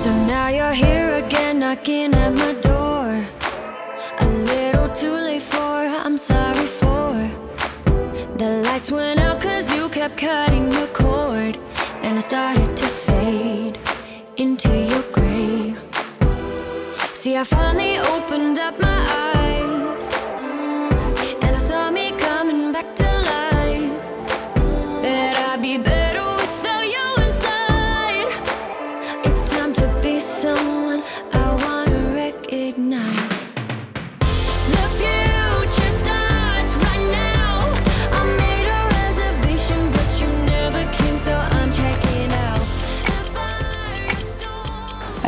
So now you're here again, knocking at my door. A little too late for, I'm sorry for. The lights went out cause you kept cutting the cord. And I started to fade into your gray. See, I finally opened up my eyes.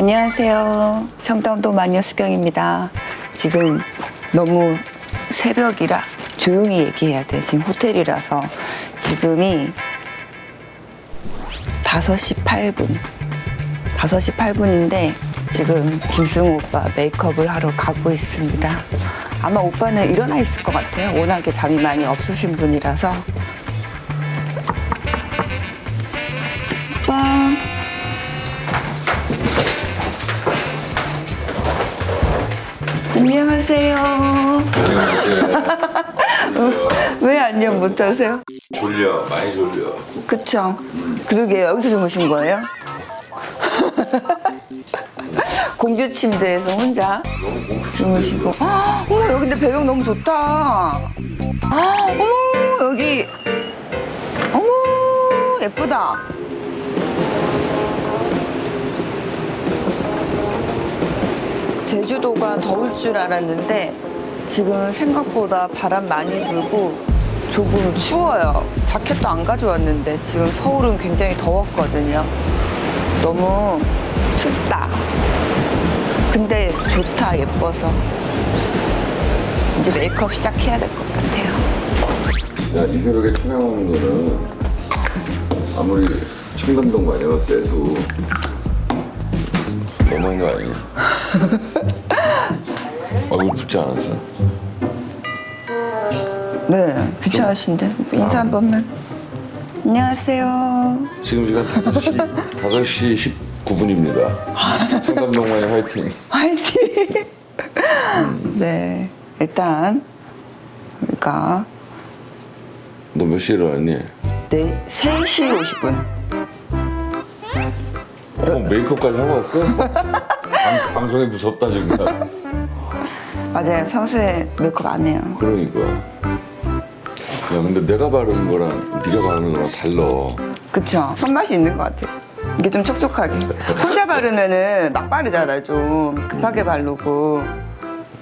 안녕하세요. 청담도 마녀 수경입니다. 지금 너무 새벽이라 조용히 얘기해야 돼. 지금 호텔이라서 지금이 5시 8분. 5시 8분인데 지금 김승우 오빠 메이크업을 하러 가고 있습니다. 아마 오빠는 일어나 있을 것 같아요. 워낙에 잠이 많이 없으신 분이라서. 안녕하세요. 왜 안녕 못하세요? 졸려 많이 졸려 그쵸. 그러게요. 여기서 주무신 거예요? 공주 침대에서 혼자 주무시고. 헉, 어머, 여기 근데 배경 너무 좋다. 헉, 어머, 여기. 어머, 예쁘다. 제주도가 더울 줄 알았는데 지금 생각보다 바람 많이 불고 조금 추워요. 자켓도 안 가져왔는데 지금 서울은 굉장히 더웠거든요. 너무 춥다. 근데 좋다, 예뻐서. 이제 메이크업 시작해야 될 것 같아요. 야 이 새벽에 촬영하는 거는 아무리 청담동 마녀가 세도 너무한 거 아니야? 얼굴 붓지 않았어? 네, 괜찮으신데. 인사 한 번만. 안녕하세요. 지금 시간 5시 5시 19분입니다 청담동 마녀 화이팅 화이팅! 네, 일단, 우리가 너 몇 시에 일어났니? 네, 3시 50분. 어, 메이크업까지 하고 왔어? 방, 방송에 무섭다 지금 맞아요. 평소에 메이크업 안 해요. 그러니까 야 근데 내가 바르는 거랑 네가 바르는 거랑 달라 그쵸? 손맛이 있는 것 같아요. 이게 좀 촉촉하게. 혼자 바르면은 막 바르잖아, 좀. 급하게 바르고.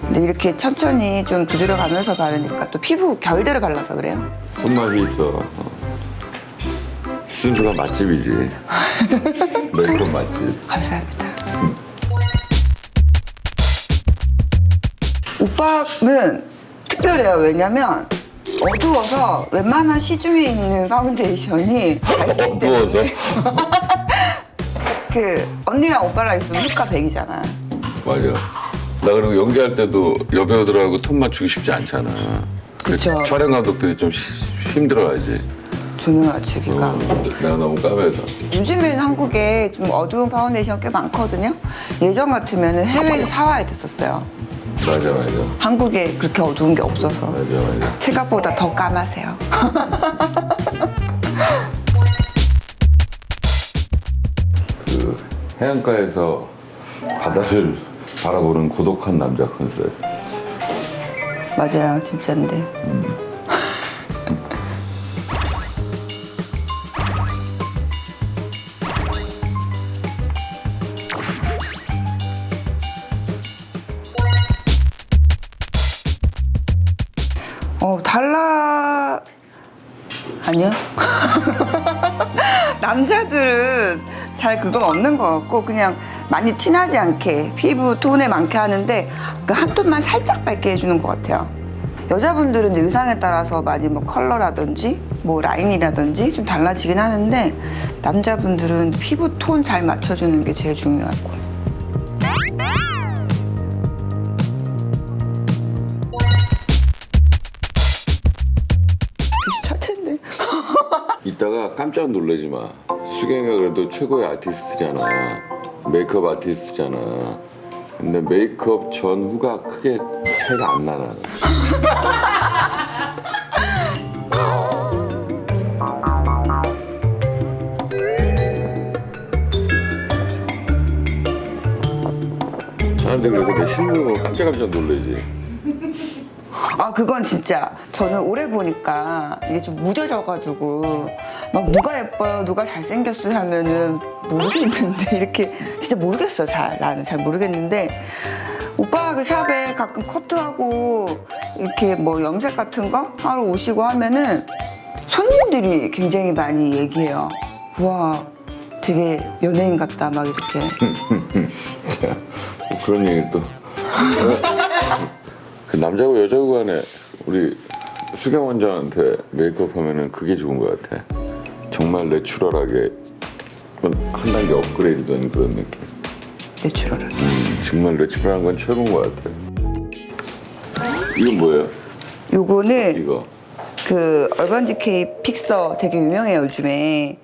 근데 이렇게 천천히 좀 두드려가면서 바르니까 또 피부 결대로 발라서 그래요. 손맛이 있어. 어. 순수가 맛집이지. 메이크업 맛집. 감사합니다. 오빠는 특별해요. 왜냐면 어두워서 웬만한 시중에 있는 파운데이션이 밝기 어두워서? 때문에 그 언니랑 오빠랑 있으면 흑과 백이잖아. 맞아. 나 그리고 연기할 때도 여배우들하고 톤 맞추기 쉽지 않잖아. 그 그쵸. 촬영 감독들이 좀 시- 힘들어하지. 조명을 맞추기가. 어, 내가 너무 까매서. 요즘에는 한국에 좀 어두운 파운데이션 꽤 많거든요. 예전 같으면 해외에서 사와야 됐었어요. 맞아, 맞아. 한국에 그렇게 어두운 게 없어서. 맞아, 맞아. 체각보다 더 까마세요. 그 해안가에서 바다를 바라보는 고독한 남자 컨셉. 맞아요, 진짜인데. 어, 잘 그건 없는 것 같고 그냥 많이 티나지 않게 피부 톤에 많게 하는데 그 한 톤만 살짝 밝게 해주는 것 같아요. 여자분들은 이제 의상에 따라서 많이 뭐 컬러라든지 뭐 라인이라든지 좀 달라지긴 하는데 남자분들은 피부 톤 잘 맞춰주는 게 제일 중요하고. 비슷할 텐데. 이따가 깜짝 놀라지 마. 수경이가 그래도 최고의 아티스트잖아. 메이크업 아티스트잖아. 근데 메이크업 전 후가 크게 차이가 안 나나. 사람들이 그래서 내 실물 보고 깜짝깜짝 놀라지. 아 그건 진짜 저는 오래 보니까 이게 좀 무뎌져가지고 막 누가 예뻐요? 누가 잘생겼어요? 하면은 모르겠는데 이렇게 진짜 모르겠어 잘 나는 잘 모르겠는데 오빠가 그 샵에 가끔 커트하고 이렇게 뭐 염색 같은 거 하러 오시고 하면은 손님들이 굉장히 많이 얘기해요. 우와 되게 연예인 같다 막 이렇게. 자, 뭐 그런 얘기 또. 그 남자고 여자고 간에 우리 수경 원장한테 메이크업 하면은 그게 좋은 것 같아. 정말 내추럴하게 한 단계 업그레이드 된 그런 느낌. 내추럴하게 음, 정말 내추럴한 건 최고인 것 같아. 이건 뭐예요? 요거는 이거. 그 얼반 디케이 픽서 되게 유명해요 요즘에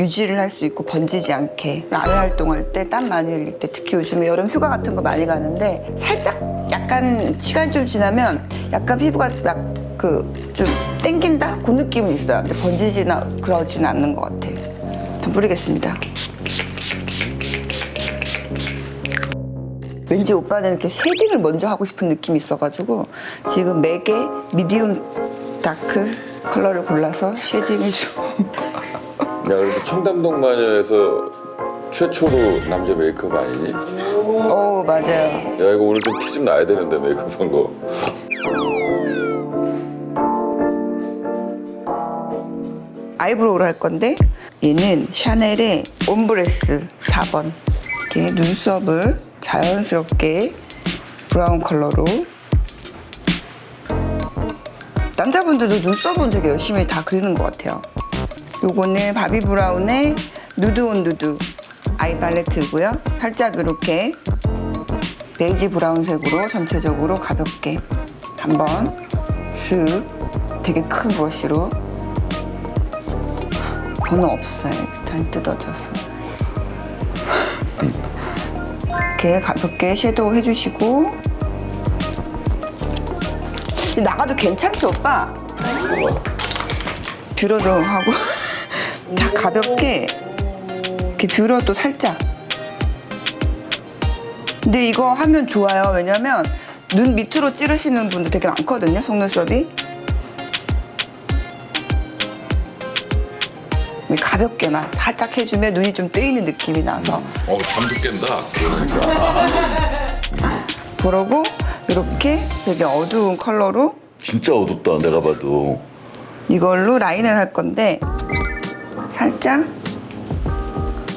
유지를 할 수 있고 번지지 않게 야외 활동할 때 땀 많이 흘릴 때 특히 요즘에 여름 휴가 같은 거 많이 가는데 살짝 약간 시간이 좀 지나면 약간 피부가 막 그 좀 땡긴다? 그 느낌은 있어요. 근데 번지지나 그러지는 않는 것 같아요. 한번 뿌리겠습니다. 왠지 오빠는 이렇게 쉐딩을 먼저 하고 싶은 느낌이 있어가지고 지금 맥에 미디움 다크 컬러를 골라서 쉐딩을 좀 야, 그래도 청담동 마녀에서 최초로 남자 메이크업 아니니? 오 맞아요. 야, 이거 오늘 좀 티 좀 나야 되는데 메이크업 한 거. 아이브로우를 할 건데 얘는 샤넬의 옴브레스 4번. 이렇게 눈썹을 자연스럽게 브라운 컬러로. 남자분들도 눈썹은 되게 열심히 다 그리는 것 같아요. 요거는 바비 브라운의 누드 온 누드 아이 팔레트고요. 살짝 이렇게 베이지 브라운색으로 전체적으로 가볍게 한번 슥 되게 큰 브러쉬로 번호 없어요. 일단 뜯어져서. 이렇게 가볍게 섀도우 해주시고. 나가도 괜찮지, 오빠? 뷰러도 하고. 다 가볍게. 이렇게 뷰러도 살짝. 근데 이거 하면 좋아요. 왜냐면 눈 밑으로 찌르시는 분들 되게 많거든요, 속눈썹이. 가볍게만 살짝 해주면 눈이 좀 뜨이는 느낌이 나서 어, 잠도 깬다. 그러고 이렇게 되게 어두운 컬러로 진짜 어둡다, 내가 봐도. 이걸로 라인을 할 건데 살짝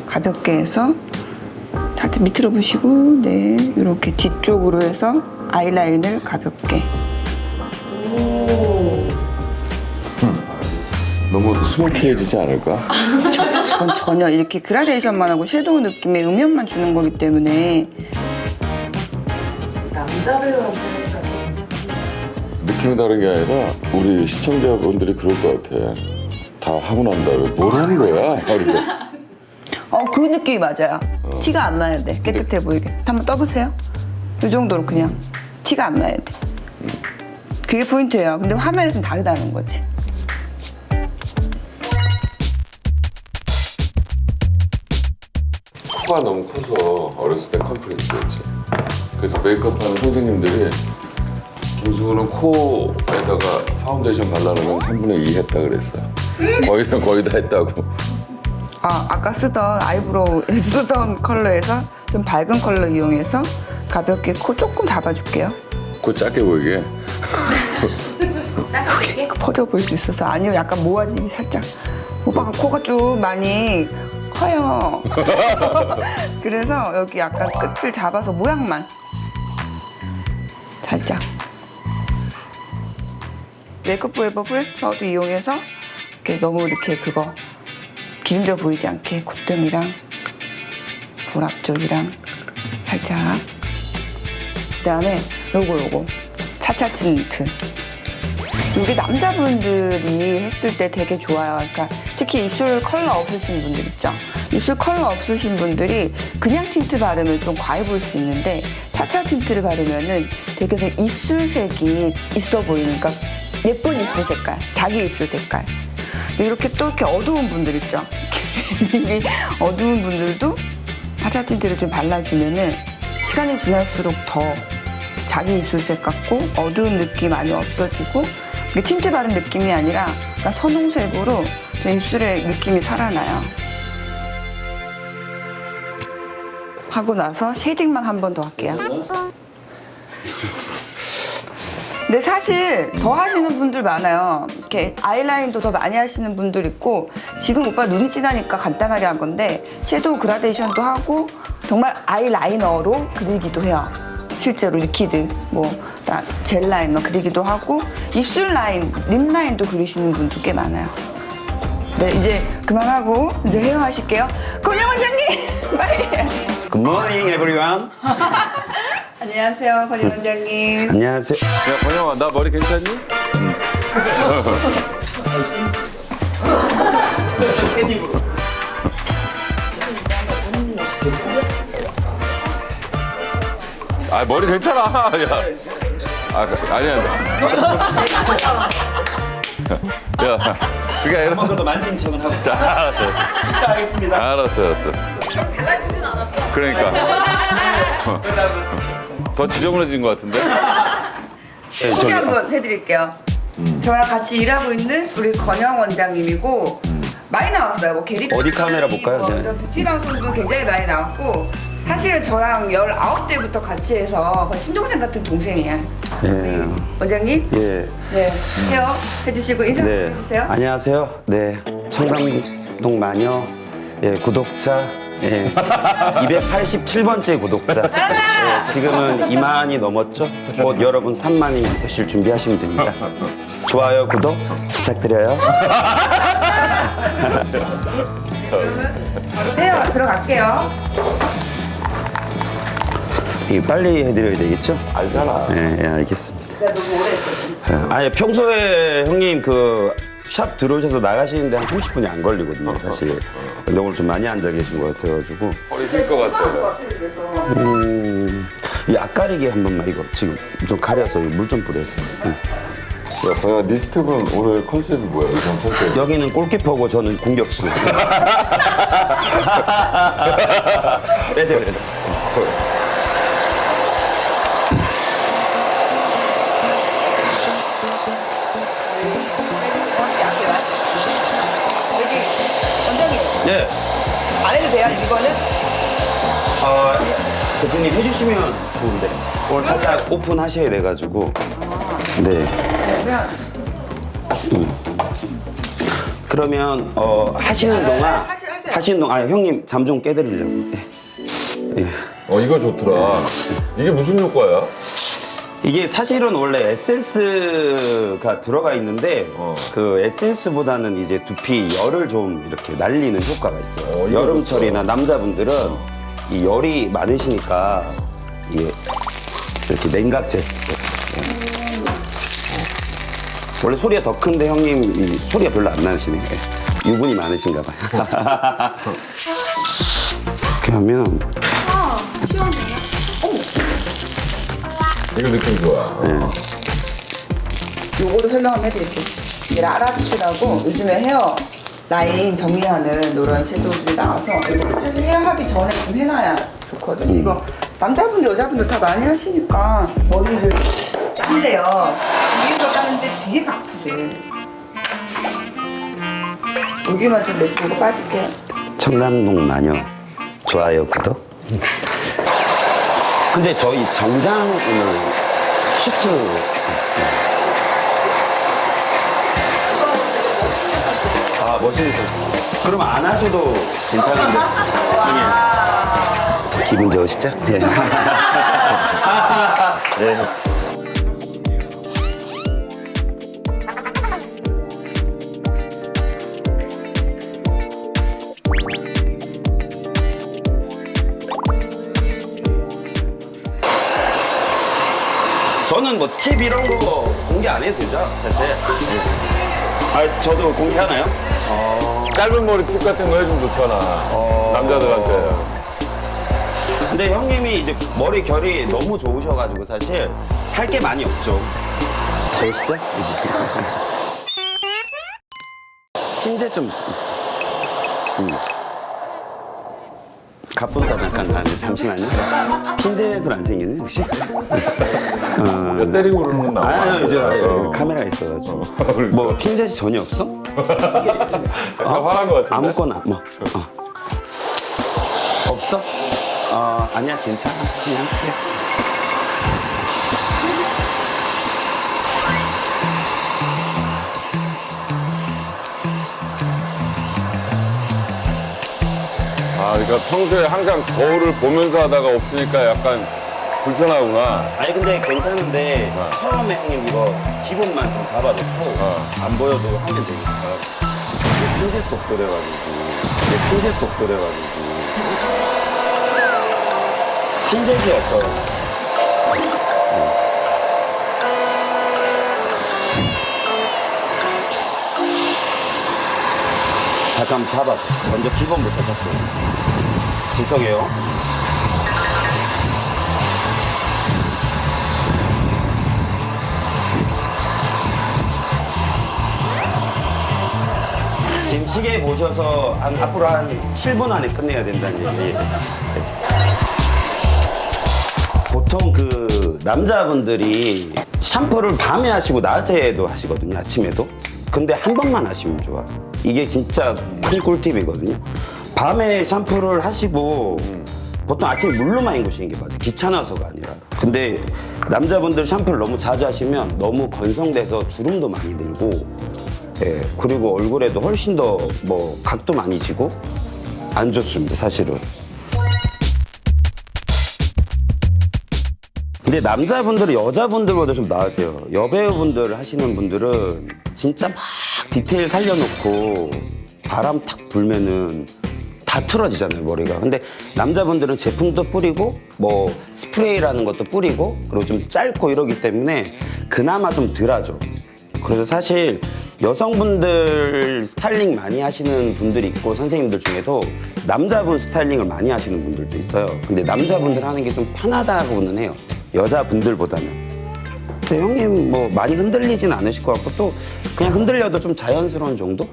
가볍게 해서 살짝 밑으로 보시고 네 이렇게 뒤쪽으로 해서 아이라인을 가볍게 너무 스모키해지지 않을까? 전 전혀 이렇게 그라데이션만 하고 섀도우 느낌의 음영만 주는 거기 때문에. 느낌이 다른 게 아니라 우리 시청자분들이 그럴 것 같아. 다 하고 난 다음에 뭘 하는 거야? 이렇게. 어 그 느낌이 맞아요. 티가 안 나야 돼. 깨끗해 보이게. 한번 떠보세요. 이 정도로 그냥 티가 안 나야 돼. 그게 포인트예요. 근데 화면에서는 다르다는 거지 코가 너무 커서 어렸을 때 컴플렉스였지. 그래서 메이크업하는 선생님들이 김수근은 코에다가 파운데이션 발라놓으면 3분의 2 했다 그랬어. 거의 다 거의 다 했다고. 아 아까 쓰던 아이브로우 쓰던 컬러에서 좀 밝은 컬러 이용해서 가볍게 코 조금 잡아줄게요 코 작게 보이게. 퍼져 보일 수 있어서 아니요 약간 모아지기 살짝 오빠가 코가 좀 많이 커요. 그래서 여기 약간 끝을 잡아서 모양만 살짝. 메이크업 포에버 프레스 파우더 이용해서 이렇게 너무 이렇게 그거 기름져 보이지 않게 콧등이랑 볼 앞쪽이랑 살짝. 그다음에 요거 요거. 차차 틴트 이게 남자분들이 했을 때 되게 좋아요. 그러니까 특히 입술 컬러 없으신 분들 있죠. 입술 컬러 없으신 분들이 그냥 틴트 바르면 좀 과해 보일 수 있는데 차차 틴트를 바르면은 되게 그 입술색이 있어 보이는 그러니까 예쁜 입술 색깔, 자기 입술 색깔. 이렇게 또 이렇게 어두운 분들 있죠. 어두운 분들도 차차 틴트를 좀 발라주면은 시간이 지날수록 더 자기 입술색 같고 어두운 느낌 많이 없어지고 이게 틴트 바른 느낌이 아니라 그러니까 선홍색으로 내 입술의 느낌이 살아나요. 하고 나서 쉐이딩만 한 번 더 할게요. 근데 사실 더 하시는 분들 많아요. 이렇게 아이라인도 더 많이 하시는 분들 있고 지금 오빠 눈이 진하니까 간단하게 한 건데 섀도우 그라데이션도 하고 정말 아이라이너로 그리기도 해요. 실제로 리퀴드 뭐 젤 라이너 그리기도 하고 입술 라인, 립 라인도 그리시는 분들 꽤 많아요. 네 이제 그만하고 이제 헤어 하실게요. 권영 원장님 빨리. Good morning, everyone. 안녕하세요, 권영 원장님. 안녕하세요. 야 권영아 나 머리 괜찮니? 아 머리 괜찮아. 야. 아 그- 아니야. 야 그게 아니라. 한번 더 만진 척은 하고 자 알았어. 식사하겠습니다. 알았어 알았어. 달라지진 않았어. 그러니까. 더 지저분해진 것 같은데? 네, 소개 한번 해드릴게요. 저랑 같이 일하고 있는 우리 건영 원장님이고 많이 나왔어요. 뭐 게리 어디 카메라 볼까요? 뭐 네. 이런 뷰티 방송도 굉장히 많이 나왔고 사실은 저랑 19대부터 같이 해서 거의 신동생 같은 동생이야. 예. 우리 원장님 예. 네 헤어 해주시고 인사 좀 네. 해주세요. 안녕하세요. 네. 청담동 마녀 예, 구독자 예. 287번째 구독자. 예, 지금은 2만이 넘었죠? 곧 여러분 3만이 되실 준비하시면 됩니다. 좋아요, 구독 부탁드려요. 헤어 들어갈게요. 이 빨리 해드려야 되겠죠? 알잖아. 예, 예, 알겠습니다. 했거든. 아니 평소에 형님 그 샵 들어오셔서 나가시는데 한 30분이 안 걸리거든요 사실 근데 오늘 좀 많이 앉아 계신 것 같아가지고 머리 쓸것 같아. 음, 이 앞가리기 한 번만 이거 지금 좀 가려서 물 좀 뿌려요 응. 야, 네 스텝은 오늘 컨셉이 뭐야? 의상 컨셉. 여기는 골키퍼고 저는 공격수 네 네 네. 돼요 이거는? 아, 대표님 해주시면 좋은데 오늘 살짝 오픈하셔야 돼가지고 네 그러면 그러면 어, 하시는 동안 하시- 하세요. 하시는 동안 아 형님 잠 좀 깨드리려고 예. 어, 이거 좋더라. 이게 무슨 효과야? 이게 사실은 원래 에센스가 들어가 있는데 어. 그 에센스보다는 이제 두피 열을 좀 이렇게 날리는 효과가 있어요. 어, 이거 여름철이나 남자분들은 이 열이 많으시니까 이게 이렇게 냉각제. 예. 원래 소리가 더 큰데 형님 이 소리가 별로 안 나시네. 예. 유분이 많으신가 봐요. 이렇게 하면 이거 느낌 좋아. 요거를 설명 한번 해드릴게요. 이게 라라추라고 요즘에 헤어 라인 정리하는 이런 섀도우들이 나와서 이거 사실 헤어 하기 전에 좀 해놔야 좋거든요. 이거 남자분들 여자분들 다 많이 하시니까 머리를 딴대요. 위에서 따는데 뒤에가 아프대. 여기만 좀 내주고 빠질게요. 청담동 마녀 좋아요 구독 근데 저희 정장 오늘 슈트 아 멋있으셨어 그럼 안 하셔도 괜찮은데 기분 좋으시죠? 네. 네. 팁 이런 거 공개 안 해도 되죠, 사실. 아, 저도 공개하나요? 짧은 머리 똑같은 거 해주면 좋잖아. 남자들한테. 근데 형님이 이제 머리 결이 너무 좋으셔가지고 사실 할 게 많이 없죠. 좋으시죠? 흰색 좀. 음. 갑분사 잠깐 나는데 잠시만요. 핀셋은 안 생기네 혹시? 어. 야, 때리고 그러는 건 나와. 아니요 이제 어. 카메라 있어가지고. 그러니까. 뭐 핀셋이 전혀 없어? 약간 화난 거 같은데. 아무거나 뭐. 어. 없어? 어 아니야 괜찮아 그냥 해. 아, 그러니까 평소에 항상 거울을 보면서 하다가 없으니까 약간 불편하구나. 아니 근데 괜찮은데 어. 처음에 형님 이거 기본만 좀 잡아놓고 어. 안 보여도 하면 되니까 이게 핀셋 독서래가지고 이게 핀셋 독서래가지고 핀셋이었어 잠깐 잡아 먼저 기본부터 잡고 지성이요 지금 시계 보셔서 한, 앞으로 한 7분 안에 끝내야 된다는 얘기. 보통 그 남자분들이 샴푸를 밤에 하시고 낮에도 하시거든요. 아침에도. 근데 한 번만 하시면 좋아. 이게 진짜 큰 꿀팁이거든요. 밤에 샴푸를 하시고 보통 아침에 물로만 헹구시는 게 맞아요. 귀찮아서가 아니라. 근데 남자분들 샴푸를 너무 자주 하시면 너무 건성돼서 주름도 많이 들고 예, 그리고 얼굴에도 훨씬 더 뭐 각도 많이 지고 안 좋습니다, 사실은. 근데 남자분들은 여자분들보다 좀 나으세요. 여배우분들 하시는 분들은 진짜 막 디테일 살려놓고 바람 탁 불면은 다 틀어지잖아요, 머리가. 근데 남자분들은 제품도 뿌리고 뭐 스프레이라는 것도 뿌리고 그리고 좀 짧고 이러기 때문에 그나마 좀 덜하죠. 그래서 사실 여성분들 스타일링 많이 하시는 분들이 있고 선생님들 중에도 남자분 스타일링을 많이 하시는 분들도 있어요. 근데 남자분들 하는 게 좀 편하다고는 해요. 여자분들보다는. 근데 형님 뭐 많이 흔들리진 않으실 것 같고 또 그냥 흔들려도 좀 자연스러운 정도?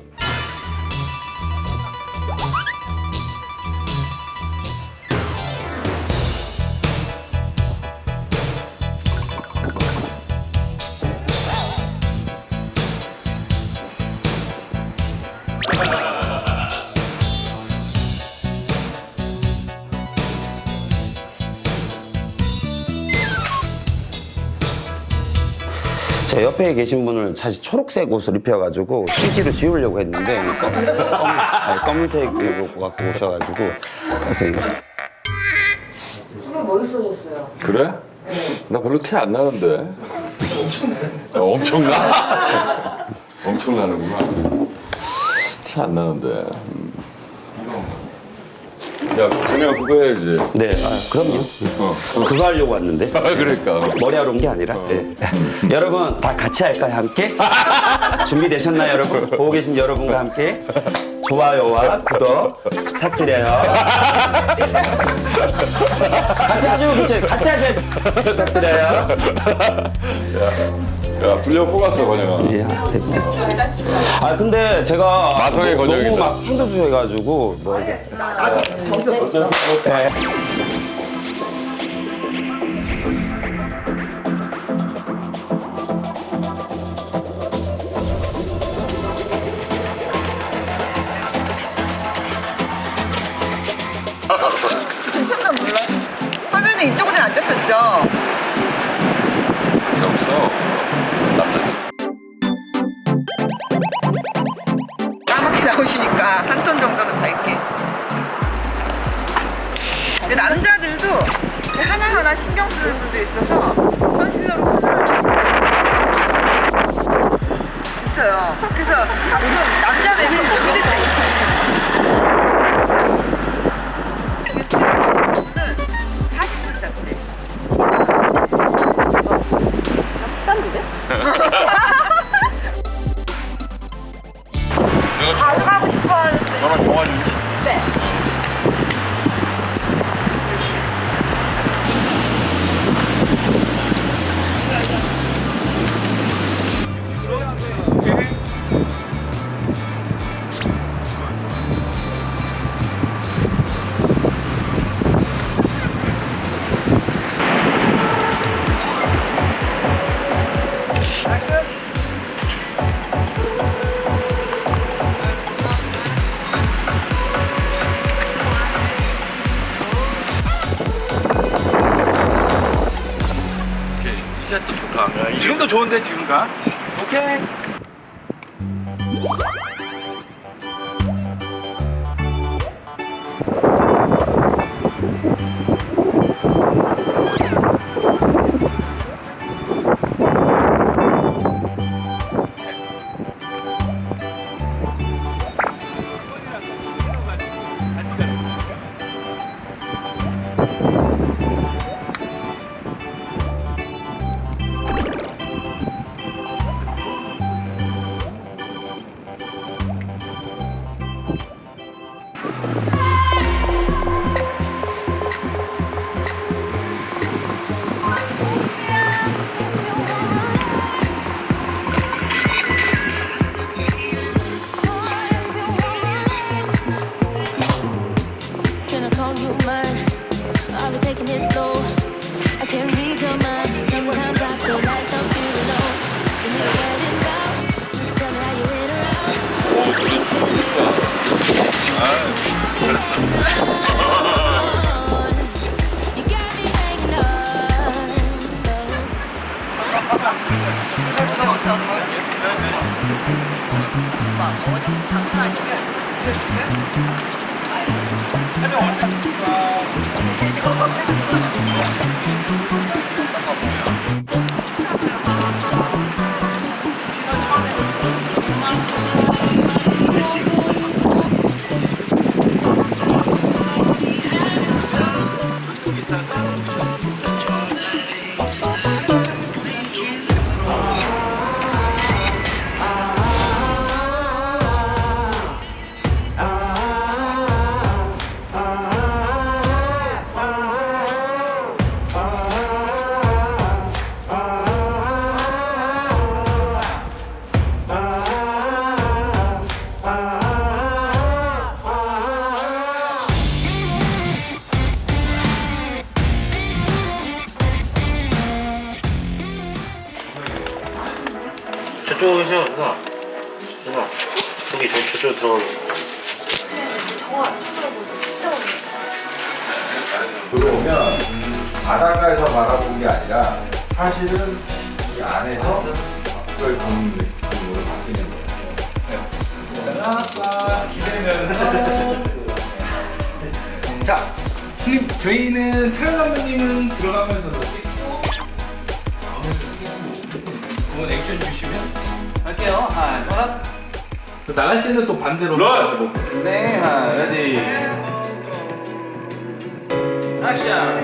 옆에 계신 분을 사실 초록색 옷을 입혀가지고 CG로 지우려고 했는데 검, 검, 아니, 검은색 입고 갖고 오셔가지고 그래서 이거 정말 멋있어졌어요. 그래? 나 별로 티 안 나는데. 어, 엄청나? 엄청나는구나. 티 안 나는데. 음. 야, 그냥 그거 해야지. 네, 아, 그럼요. 어. 그거 하려고 왔는데 아, 그러니까. 머리 하러 온 게 아니라 네. 여러분 다 같이 할까요 함께? 준비되셨나요 여러분? 보고 계신 여러분과 함께 좋아요와 구독 부탁드려요 같이 하시고 같이 하셔야죠 부탁드려요 야, 불려 뽑았어, 건영아. 예, 됐습니다 아 근데 제가 마성의 너-. 너무 막 힘들어 해가지고 뭐 이게 네. 괜찮나 이 샷도 좋다. 지금도 좋은데 지금가? 오케이. 들어오면 바닷가에서 바라본 게 아니라 사실은 이 안에서 그걸 보는 느낌으로 바뀌는 거예요. 자, 형님 저희는 촬영 감독님은 들어가면서도 찍고 한번 액션 주시면 할게요. 하나, 하나. 그 나갈 때는 또 반대로 롤! 뭐. 네, 하나, 레디. 액션!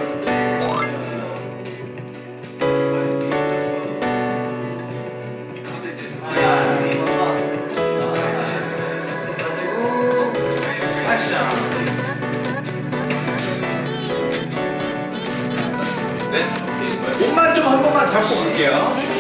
네? 네, 네. 오케이. 좀한 번만 잡고 갈게요.